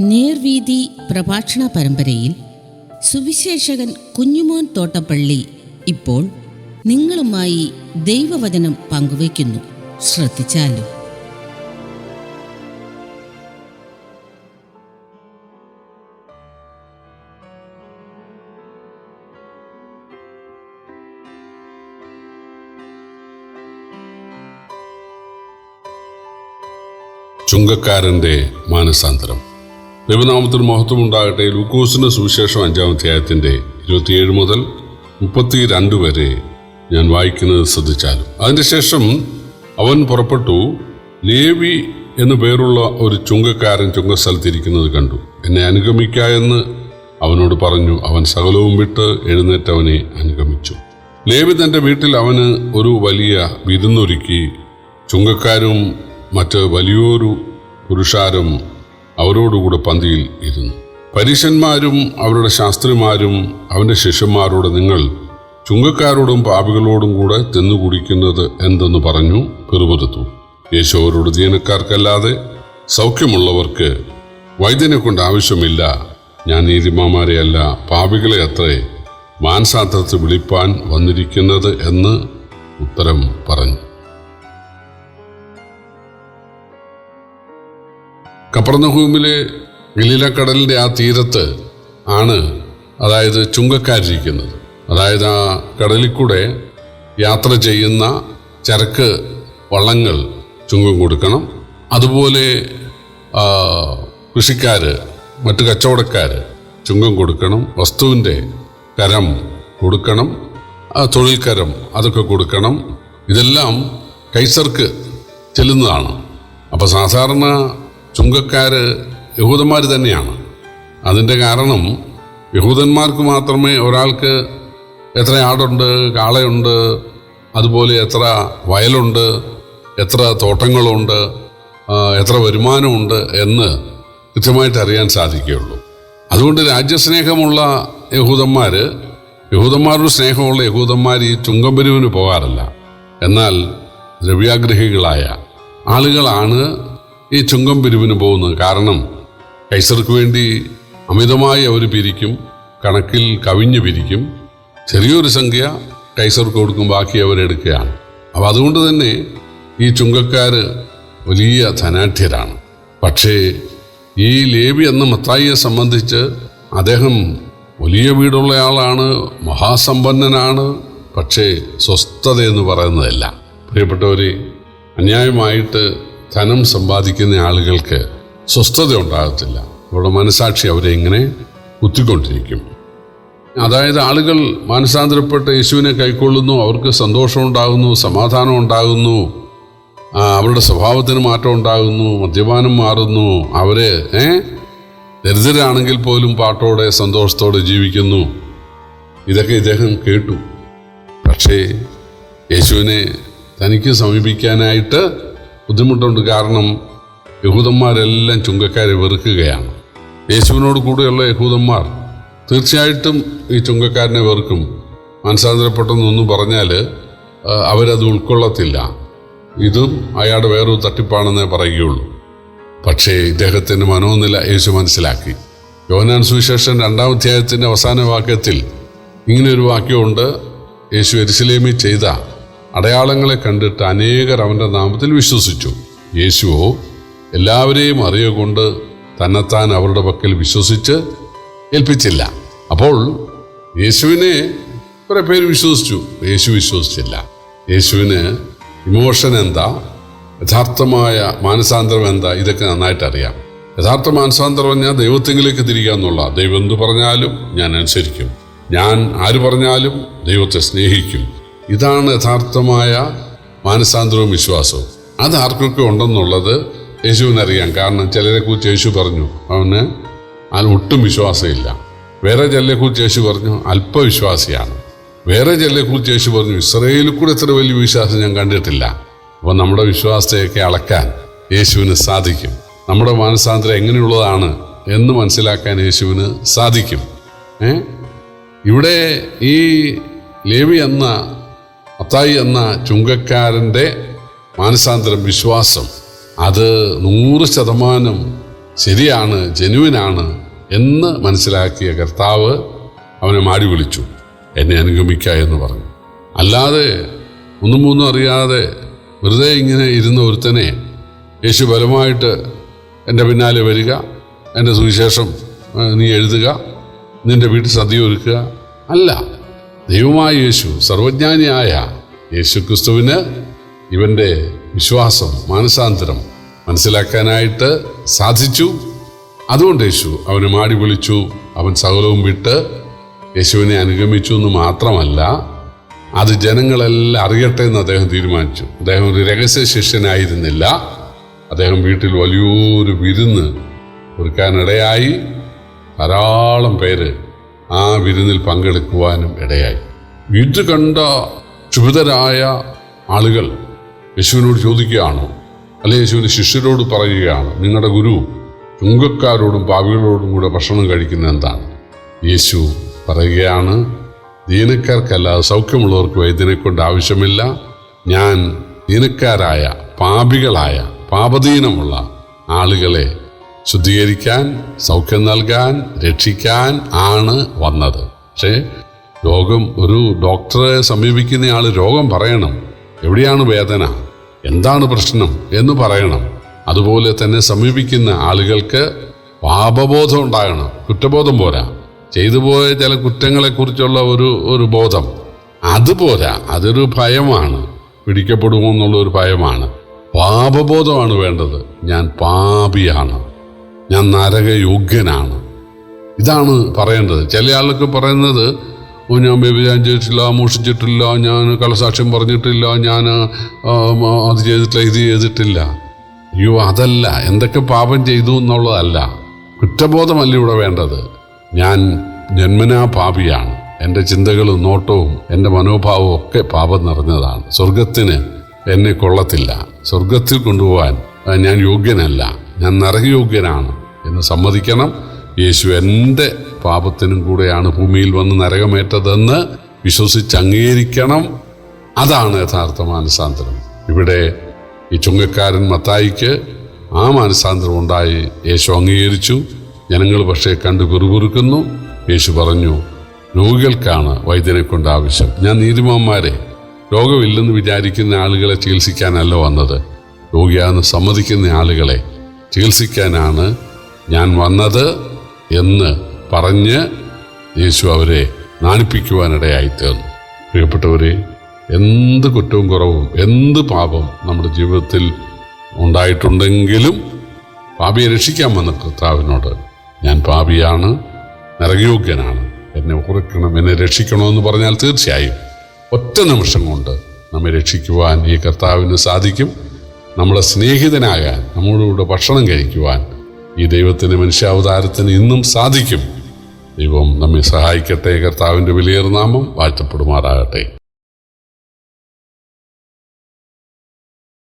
നേർവീതി പ്രഭാഷണ പരമ്പരയിൽ സുവിശേഷകൻ കുഞ്ഞുമോൻ തോട്ടപ്പള്ളി ഇപ്പോൾ നിങ്ങളുമായി ദൈവവചനം പങ്കുവയ്ക്കുന്നു. ശ്രദ്ധിച്ചാലും? ചുങ്കക്കാരന്റെ മാനസാന്തരം. ദൈവനാമത്തിന് മഹത്വം ഉണ്ടാകട്ടെ ലൂക്കോസിന്റെ സുവിശേഷം അഞ്ചാം അധ്യായത്തിന്റെ ഇരുപത്തിയേഴ് മുതൽ മുപ്പത്തി രണ്ട് വരെ ഞാൻ വായിക്കുന്നത് ശ്രദ്ധിച്ചാലും. അതിനുശേഷം അവൻ പുറപ്പെട്ടു. ലേവി എന്നു പേരുള്ള ഒരു ചുങ്കക്കാരൻ ചുങ്കസ്ഥലത്തിരിക്കുന്നത് കണ്ടു. എന്നെ അനുഗമിക്ക എന്ന് അവനോട് പറഞ്ഞു. അവൻ സകലവും വിട്ട് എഴുന്നേറ്റ് അവനെ അനുഗമിച്ചു. ലേവി തന്റെ വീട്ടിൽ അവന് ഒരു വലിയ വിരുന്നൊരുക്കി. ചുങ്കക്കാരും മറ്റ് വലിയൊരു പുരുഷാരും അവരോടുകൂടെ പന്തിയിൽ ഇരുന്നു. പരീശന്മാരും അവരുടെ ശാസ്ത്രിമാരും അവന്റെ ശിഷ്യന്മാരോട് നിങ്ങൾ ചുങ്കക്കാരോടും പാപികളോടും കൂടെ തിന്നുകുടിക്കുന്നത് എന്തെന്ന് പറഞ്ഞു പിറുപിറുത്തു. യേശു അവരോട് ജീവനക്കാർക്കല്ലാതെ സൗഖ്യമുള്ളവർക്ക് വൈദ്യനെ കൊണ്ട് ആവശ്യമില്ല. ഞാൻ നീതിമാമാരെയല്ല പാപികളെ അത്രേ മാനസാന്തരത്തിൽ വിളിപ്പാൻ വന്നിരിക്കുന്നത് എന്ന് ഉത്തരം പറഞ്ഞു. കപ്പർന്നഹൂമിലെ ഗലീലക്കടലിന്റെ ആ തീരത്ത് ആണ് അതായത് ചുങ്കക്കാരിരിക്കുന്നത്. അതായത് ആ കടലിൽ കൂടെ യാത്ര ചെയ്യുന്ന ചരക്ക് വള്ളങ്ങൾ ചുങ്കം കൊടുക്കണം. അതുപോലെ കൃഷിക്കാർ മറ്റ് കച്ചവടക്കാർ ചുങ്കം കൊടുക്കണം. വസ്തുവിന്റെ കരം കൊടുക്കണം. ആ തൊഴിൽക്കരം അതൊക്കെ കൊടുക്കണം. ഇതെല്ലാം കൈസർക്ക് ചെല്ലുന്നതാണ്. അപ്പോൾ സാധാരണ ചുങ്കക്കാര് യഹൂദന്മാർ തന്നെയാണ്. അതിന്റെ കാരണം യഹൂദന്മാർക്ക് മാത്രമേ ഒരാൾക്ക് എത്ര ആടുണ്ട് കാളയുണ്ട് അതുപോലെ എത്ര വയലുണ്ട് എത്ര തോട്ടങ്ങളുണ്ട് എത്ര വരുമാനമുണ്ട് എന്ന് കൃത്യമായിട്ട് അറിയാൻ സാധിക്കുകയുള്ളൂ. അതുകൊണ്ട് രാജ്യസ്നേഹമുള്ള യഹൂദന്മാർ യഹൂദന്മാരുടെ സ്നേഹമുള്ള യഹൂദന്മാർ ഈ ചുങ്കമ്പരുവിന് പോകാറില്ല. എന്നാൽ ദ്രവ്യാഗ്രഹികളായ ആളുകളാണ് ഈ ചുങ്കം പിരിവിന് പോകുന്നത് കാരണം കൈസർക്ക് വേണ്ടി അമിതമായി അവർ പിരിക്കും കണക്കിൽ കവിഞ്ഞു പിരിക്കും. ചെറിയൊരു സംഖ്യ കൈസർക്ക് കൊടുക്കും ബാക്കി അവരെടുക്കുകയാണ് അപ്പോൾ അതുകൊണ്ട് തന്നെ ഈ ചുങ്കക്കാർ വലിയ ധനാഠ്യരാണ് പക്ഷേ ഈ ലേവി എന്ന മത്തായിയെ സംബന്ധിച്ച് അദ്ദേഹം വലിയ വീടുള്ള ആളാണ് മഹാസമ്പന്നനാണ് പക്ഷേ സ്വസ്ഥത എന്ന് പറയുന്നതല്ല. പ്രിയപ്പെട്ടവർ അന്യായമായിട്ട് ധനം സമ്പാദിക്കുന്ന ആളുകൾക്ക് സ്വസ്ഥത ഉണ്ടാകത്തില്ല. അവരുടെ മനസാക്ഷി അവരെ ഇങ്ങനെ കുത്തിക്കൊണ്ടിരിക്കും. അതായത് ആളുകൾ മാനസാന്തരപ്പെട്ട് യേശുവിനെ കൈക്കൊള്ളുന്നു അവർക്ക് സന്തോഷം ഉണ്ടാകുന്നു സമാധാനം ഉണ്ടാകുന്നു അവരുടെ സ്വഭാവത്തിന് മാറ്റം ഉണ്ടാകുന്നു മദ്യപാനം മാറുന്നു അവർ ഏ? ദരിദ്രരാണെങ്കിൽ പോലും പാട്ടോടെ സന്തോഷത്തോടെ ജീവിക്കുന്നു. ഇതൊക്കെ ഇദ്ദേഹം കേട്ടു. പക്ഷേ യേശുവിനെ തനിക്ക് സമീപിക്കാനായിട്ട് ബുദ്ധിമുട്ടുണ്ട് കാരണം യഹൂദന്മാരെല്ലാം ചുങ്കക്കാരെ വെറുക്കുകയാണ്. യേശുവിനോട് കൂടെയുള്ള യഹൂദന്മാർ തീർച്ചയായിട്ടും ഈ ചുങ്കക്കാരനെ വെറുക്കും. മനസ്സാന്തരപ്പെട്ടെന്നൊന്നും പറഞ്ഞാൽ അവരത് ഉൾക്കൊള്ളത്തില്ല. ഇതും അയാളുടെ വേറൊരു തട്ടിപ്പാണെന്നേ പറയുകയുള്ളൂ. പക്ഷേ ഇദ്ദേഹത്തിന്റെ മനോനില യേശു മനസ്സിലാക്കി. യോനാൻ സുവിശേഷൻ രണ്ടാം അധ്യായത്തിന്റെ അവസാന വാക്യത്തിൽ ഇങ്ങനെ ഒരു വാക്യമുണ്ട്. യേശു എരിശിലേമി ചെയ്ത അടയാളങ്ങളെ കണ്ടിട്ട് അനേകർ അവന്റെ നാമത്തിൽ വിശ്വസിച്ചു. യേശുവോ എല്ലാവരെയും അറിയുകൊണ്ട് തന്നെത്താൻ അവരുടെ പക്കൽ വിശ്വസിച്ച് ഏൽപ്പിച്ചില്ല. അപ്പോൾ യേശുവിനെ കുറെ പേര് വിശ്വസിച്ചു. യേശു വിശ്വസിച്ചില്ല. യേശുവിന് ഇമോഷൻ എന്താ? യഥാർത്ഥമായ മാനസാന്തരം എന്താ? ഇതൊക്കെ നന്നായിട്ട് അറിയാം. യഥാർത്ഥ മാനസാന്തരം പറഞ്ഞാൽ ദൈവത്തെങ്കിലേക്ക് തിരിക്കുക എന്നുള്ള ദൈവം എന്ത് പറഞ്ഞാലും ഞാൻ അനുസരിക്കും. ഞാൻ ആര് പറഞ്ഞാലും ദൈവത്തെ സ്നേഹിക്കും. ഇതാണ് യഥാർത്ഥമായ മാനസാന്തരവും വിശ്വാസവും. അത് ആർക്കൊക്കെ ഉണ്ടെന്നുള്ളത് യേശുവിനറിയാം കാരണം ചിലരെ കുറിച്ച് യേശു പറഞ്ഞു. അവന് അതിന് ഒട്ടും വിശ്വാസമില്ല. വേറെ ചിലരെ കുറിച്ച് യേശു പറഞ്ഞു അല്പവിശ്വാസിയാണ്. വേറെ ചിലരെ കുറിച്ച് യേശു പറഞ്ഞു ഇസ്രയേലിൽ കൂടെ ഇത്ര വലിയ വിശ്വാസം ഞാൻ കണ്ടിട്ടില്ല. അപ്പോൾ നമ്മുടെ വിശ്വാസത്തെയൊക്കെ അളക്കാൻ യേശുവിന് സാധിക്കും. നമ്മുടെ മാനസാന്തരം എങ്ങനെയുള്ളതാണ് എന്ന് മനസ്സിലാക്കാൻ യേശുവിന് സാധിക്കും. ഇവിടെ ഈ ലേവി എന്ന അത്തായി എന്ന ചുങ്കക്കാരന്റെ മാനസാന്തരം വിശ്വാസം അത് നൂറ് ശതമാനം ശരിയാണ് ജനുവിനാണ് എന്ന് മനസ്സിലാക്കിയ കർത്താവ് അവനെ മാടി വിളിച്ചു. എന്നെ അനുഗമിക്ക എന്ന് പറഞ്ഞു. അല്ലാതെ ഒന്നും മൂന്നും അറിയാതെ വെറുതെ ഇങ്ങനെ ഇരുന്ന ഒരുത്തനെ യേശു ബലമായിട്ട് എന്റെ പിന്നാലെ വരിക എന്റെ സുവിശേഷം നീ എഴുതുക നിന്റെ വീട്ടിൽ സദ്യ ഒരുക്കുക. അല്ല ദൈവമായ യേശു സർവജ്ഞാനിയായ യേശു ഇവന്റെ ഇവന്റെ വിശ്വാസം മാനസാന്തരം മനസ്സിലാക്കാനായിട്ട് സാധിച്ചു. അതുകൊണ്ട് യേശു അവനെ മാടി വിളിച്ചു. അവൻ സകലവും വിട്ട് യേശുവിനെ അനുഗമിച്ചു എന്ന് മാത്രമല്ല അത് ജനങ്ങളെല്ലാം അറിയട്ടെ എന്ന് അദ്ദേഹം തീരുമാനിച്ചു. അദ്ദേഹം ഒരു രഹസ്യ ശിഷ്യനായിരുന്നില്ല. അദ്ദേഹം വീട്ടിൽ വലിയൊരു വിരുന്ന് ഒരുക്കാനിടയായി. ധാരാളം പേര് ആ വിരുന്നിൽ പങ്കെടുക്കുവാനും ഇടയായി. ഇത് കണ്ട ക്ഷുഭിതരായ ആളുകൾ യേശുവിനോട് ചോദിക്കുകയാണ് അല്ലെ യേശുവിന്റെ ശിഷ്യരോട് പറയുകയാണ് നിങ്ങളുടെ ഗുരു ചുങ്കക്കാരോടും പാവികളോടും കൂടെ ഭക്ഷണം കഴിക്കുന്നത് എന്താണ്? യേശു പറയുകയാണ് ദീനക്കാർക്കല്ല സൗഖ്യമുള്ളവർക്ക് വൈദ്യനെ കൊണ്ട് ആവശ്യമില്ല. ഞാൻ ദീനക്കാരായ പാപികളായ പാപദീനമുള്ള ആളുകളെ ശുദ്ധീകരിക്കാൻ സൗഖ്യം നൽകാൻ രക്ഷിക്കാൻ ആണ് വന്നത്. പക്ഷേ രോഗം ഒരു ഡോക്ടറെ സമീപിക്കുന്നയാൾ രോഗം പറയണം. എവിടെയാണ് വേദന? എന്താണ് പ്രശ്നം എന്ന് പറയണം. അതുപോലെ തന്നെ സമീപിക്കുന്ന ആളുകൾക്ക് പാപബോധം ഉണ്ടാകണം. കുറ്റബോധം പോരാ. ചെയ്തു പോയ ചില കുറ്റങ്ങളെക്കുറിച്ചുള്ള ഒരു ഒരു ബോധം. അതുപോരാ അതൊരു ഭയമാണ്. പിടിക്കപ്പെടുമോ ഒരു ഭയമാണ്. പാപബോധമാണ് വേണ്ടത്. ഞാൻ പാപിയാണ്. ഞാൻ നരകയോഗ്യനാണ്. ഇതാണ് പറയേണ്ടത്. ചില ആൾക്ക് പറയുന്നത് "ഓ, ഞാൻ വ്യഭിചാരം ചെയ്തിട്ടില്ല മോഷിച്ചിട്ടില്ല ഞാൻ കളസാക്ഷ്യം പറഞ്ഞിട്ടില്ല ഞാൻ അത് ചെയ്തിട്ടില്ല ഇത് ചെയ്തിട്ടില്ല. അയ്യോ അതല്ല എന്തൊക്കെ പാപം ചെയ്തു എന്നുള്ളതല്ല. കുറ്റബോധമല്ല ഇവിടെ വേണ്ടത്. ഞാൻ ജന്മനാ പാപിയാണ്. എന്റെ ചിന്തകളും നോട്ടവും എന്റെ മനോഭാവവും ഒക്കെ പാപം നിറഞ്ഞതാണ്. സ്വർഗത്തിന് എന്നെ കൊള്ളത്തില്ല. സ്വർഗത്തിൽ കൊണ്ടുപോകാൻ ഞാൻ യോഗ്യനല്ല. ഞാൻ നരകയോഗ്യനാണ് എന്ന് സമ്മതിക്കണം. യേശു എന്റെ പാപത്തിനും കൂടെയാണ് ഭൂമിയിൽ വന്ന് നരകമേറ്റതെന്ന് വിശ്വസിച്ച് അംഗീകരിക്കണം. അതാണ് യഥാർത്ഥ മാനസാന്തരം. ഇവിടെ ഈ ചുങ്കക്കാരൻ മത്തായിക്ക് ആ മാനസാന്തരം ഉണ്ടായി യേശു അംഗീകരിച്ചു. ജനങ്ങൾ പക്ഷേ കണ്ട് കുറുകുറുക്കുന്നു യേശു പറഞ്ഞു രോഗികൾക്കാണ് വൈദ്യനെ കൊണ്ട് ആവശ്യം. ഞാൻ നീതിമാന്മാരെ രോഗമില്ലെന്ന് വിചാരിക്കുന്ന ആളുകളെ ചികിത്സിക്കാനല്ല വന്നത്. രോഗിയാണെന്ന് സമ്മതിക്കുന്ന ആളുകളെ ചികിത്സിക്കാനാണ് ഞാൻ വന്നത് എന്ന് പറഞ്ഞ് യേശു അവരെ നാണിപ്പിക്കുവാനിടയായി തീർന്നു. പ്രിയപ്പെട്ടവരെ എന്ത് കുറ്റവും കുറവും എന്ത് പാപം നമ്മുടെ ജീവിതത്തിൽ ഉണ്ടായിട്ടുണ്ടെങ്കിലും പാപിയെ രക്ഷിക്കാൻ വന്ന കർത്താവിനോട് ഞാൻ പാപിയാണ് നരകയോഗ്യനാണ് എന്നെ ഉറക്കണം എന്നെ രക്ഷിക്കണമെന്ന് പറഞ്ഞാൽ തീർച്ചയായും ഒറ്റ നിമിഷം കൊണ്ട് നമ്മെ രക്ഷിക്കുവാൻ ഈ കർത്താവിന് സാധിക്കും. നമ്മളെ സ്നേഹിതനാകാൻ നമ്മളോട് ഭക്ഷണം കഴിക്കുവാൻ ഈ ദൈവത്തിന്റെ മനുഷ്യാവതാരത്തിന് ഇന്നും സാധിക്കും. ദൈവം നമ്മെ സഹായിക്കട്ടെ. കർത്താവിന്റെ വലിയൊരു നാമം വാഴ്ത്തപ്പെടുമാറാകട്ടെ.